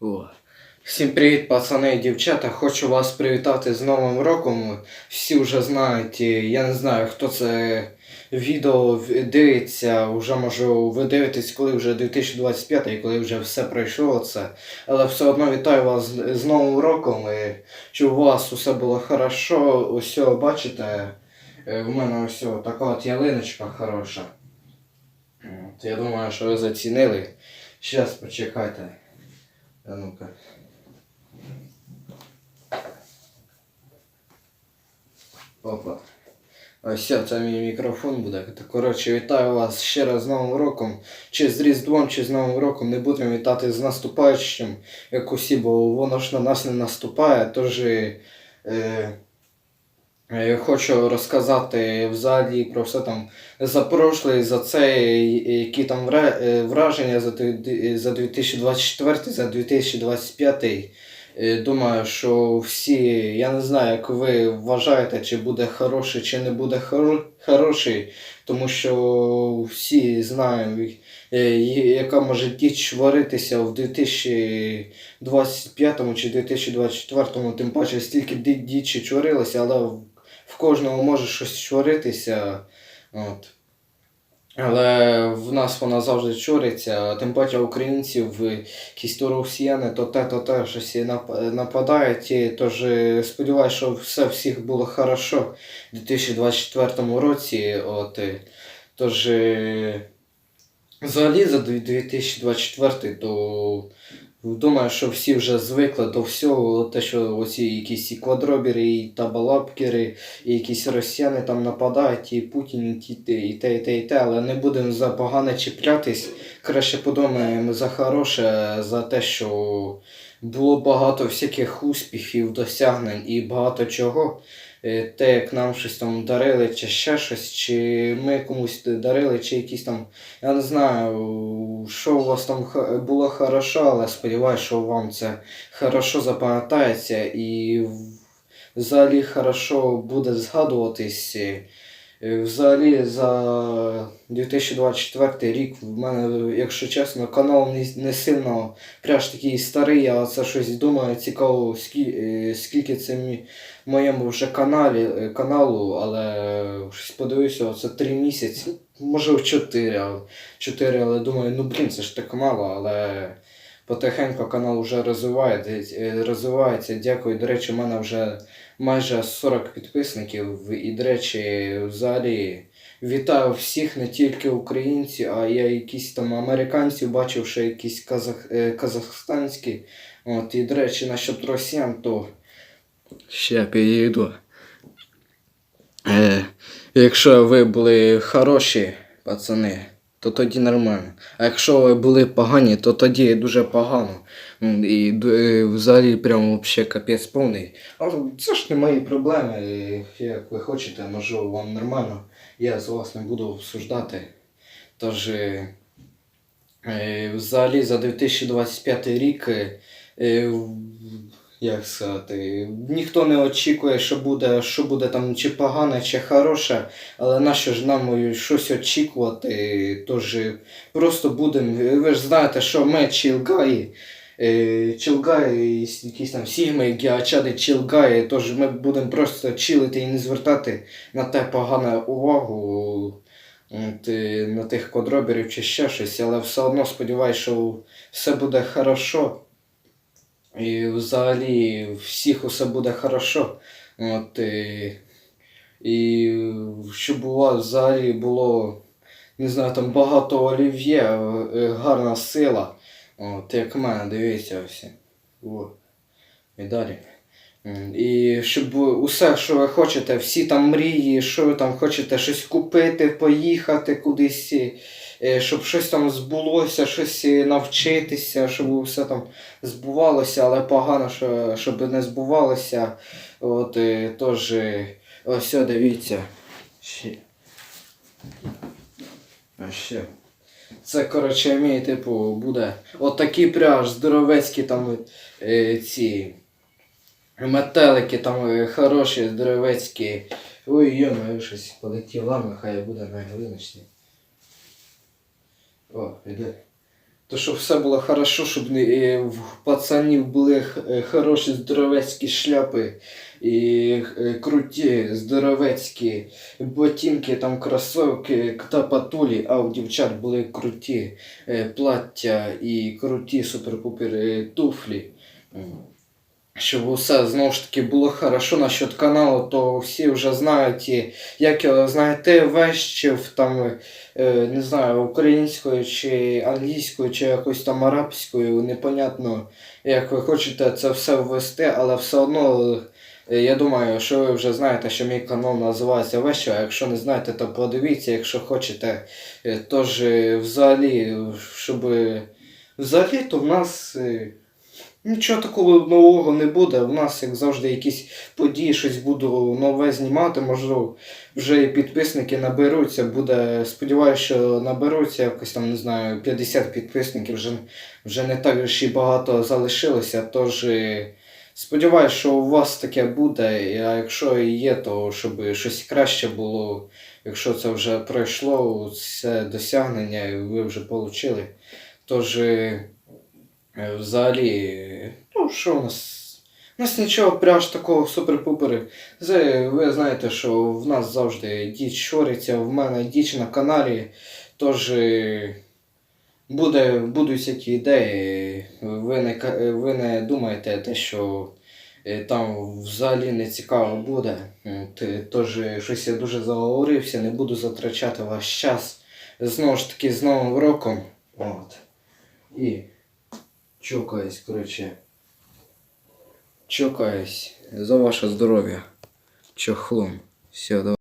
О. Всім привіт, пацани і дівчата. Хочу вас привітати з Новим роком. Всі вже знають, я не знаю, хто це відео дивиться. Вже може ви дивитесь, коли вже 2025 і коли вже все пройшло це. Але все одно вітаю вас з, Новим роком. І щоб у вас усе було хорошо. О, бачите, е, в мене ось така от ялиночка хороша. От, я думаю, що ви зацінили. Щас почекайте. А ну-ка. Опа. Ось це мій мікрофон буде. Коротше, вітаю вас ще раз з Новим роком. Чи з Різдвом, чи з Новим роком не будемо вітати з наступаючим, як усі, бо воно ж на нас не наступає. Тож е, хочу розказати взагалі про все там за прошлий, за це, які там е, враження за, дві- за 2024, за 2025. Е, Думаю, що всі, я не знаю, як ви вважаєте, чи буде хороший, чи не буде хороший, тому що всі знаємо, е, яка може діч творитися в 2025 чи 2024, тим паче стільки дічі творилося, але в, кожного може щось чворитися. От. Але в нас вона завжди чориться, тим паче українців, якісь то росіяни, то те, то те, щось нападають. Тож е, сподіваюся, що все всіх було хорошо у 2024 році. От, е, тож, е, взагалі за 2024, то думаю, що всі вже звикли до всього, те, що оці якісь і квадробіри, і табалапкери, і якісь росіяни там нападають, і Путін, і ті- і те, і те, і те, але не будемо за погане чіплятись. Краще подумаємо за хороше, за те, що було багато всяких успіхів, досягнень і багато чого. Е, Те, як нам щось там дарили, чи ще щось, чи ми комусь дарили, чи якісь там, я не знаю, що у вас там було хорошо, але сподіваюся, що вам це хорошо запам'ятається і взагалі хорошо буде згадуватись. Е, Взагалі за 2024 рік в мене, якщо чесно, канал не, не сильно пряж такий старий, я це щось думаю, цікаво, скільки, скільки це мі, моєму вже каналі, е, каналу, але щось подивився, це 3 місяці, може в 4, але, 4, але думаю, ну блін, це ж так мало, але потихеньку канал вже розвивається, е, розвивається. Дякую. До речі, у мене вже майже 40 підписників. І, до речі, взагалі вітаю всіх, не тільки українців, а я якісь там американців бачив, що якісь казах, е, казахстанські. От, і, до речі, насчет росіян, то ще підійду. Е, якщо ви були хороші пацани, то тоді нормально. А якщо ви були погані, то тоді дуже погано. І е, взагалі прямо вообще капець повний. Але це ж не мої проблеми. Як ви хочете, може вам нормально. Я з вас не буду обсуждати. Тож, е, е, взагалі за 2025 рік, як сказати, ніхто не очікує, що буде, що буде там чи погане, чи хороше, але нащо ж нам щось очікувати? Тож просто будемо. Ви ж знаєте, що ми чілгаї. Е, Чилгаї, якісь там сігми, гіачади чилгаї, тож ми будемо просто чилити і не звертати на те погане увагу е, на тих квадроберів чи ще щось, але все одно сподіваюся, що все буде хорошо. І взагалі всіх усе буде хорошо. От, і, і щоб у вас взагалі було, не знаю, там багато олів'є, е, гарна сила. От, як в мене, дивіться ось. О, медалі. М, І щоб усе, що ви хочете, всі там мрії, що ви там хочете щось купити, поїхати кудись, е, щоб щось там збулося, щось е, навчитися, щоб все там збувалося, але погано, що, щоб не збувалося. От, е, тож, е, ось дивіться. Ще. А ще. Це, коротше, мій, типу, буде отакий пряж, здоровецькі там е, ці метелики там е, хороші, здоровецькі. Ой, йо, щось полетіло, ладно, хай буде на глиночці. О, іде. То щоб все було хорошо, щоб не, е, в пацанів були е, хороші здоровецькі шляпи і е, круті здоровецькі ботинки, там кросовки та патулі, а у дівчат були круті плаття і круті супер-пупер туфлі. Щоб усе знову ж таки було хорошо насчет каналу, то всі вже знають, і як його знайти вещів там, е, не знаю, українською чи англійською, чи якось там арабською, непонятно, як ви хочете це все ввести, але все одно. е, Я думаю, що ви вже знаєте, що мій канал називається Вещо, а якщо не знаєте, то подивіться, якщо хочете. Е, Тож взагалі, щоб взагалі, то в нас нічого такого нового не буде. У нас, як завжди, якісь події, щось буду нове знімати, можливо, вже і підписники наберуться. Буде, сподіваюся, що наберуться якось там, не знаю, 50 підписників, вже, вже не так і багато залишилося. Тож е, сподіваюся, що у вас таке буде. А якщо є, то щоб щось краще було. Якщо це вже пройшло, це досягнення, і ви вже отримали. Тож, е, взагалі, е, ну що у нас? У нас нічого пряж такого супер-пупер. Це, ви знаєте, що в нас завжди діч щориться, в мене діч на каналі. Тож е, буде, будуть всякі ідеї. Ви не, е, ви не думаєте те, що там взагалі не цікаво буде. Тож щось я дуже заговорився, не буду затрачати ваш час. Знову ж таки, з Новим роком. От. І чокаюсь, коротше. Чокаюсь за ваше здоров'я. Чохлом. Все, давай.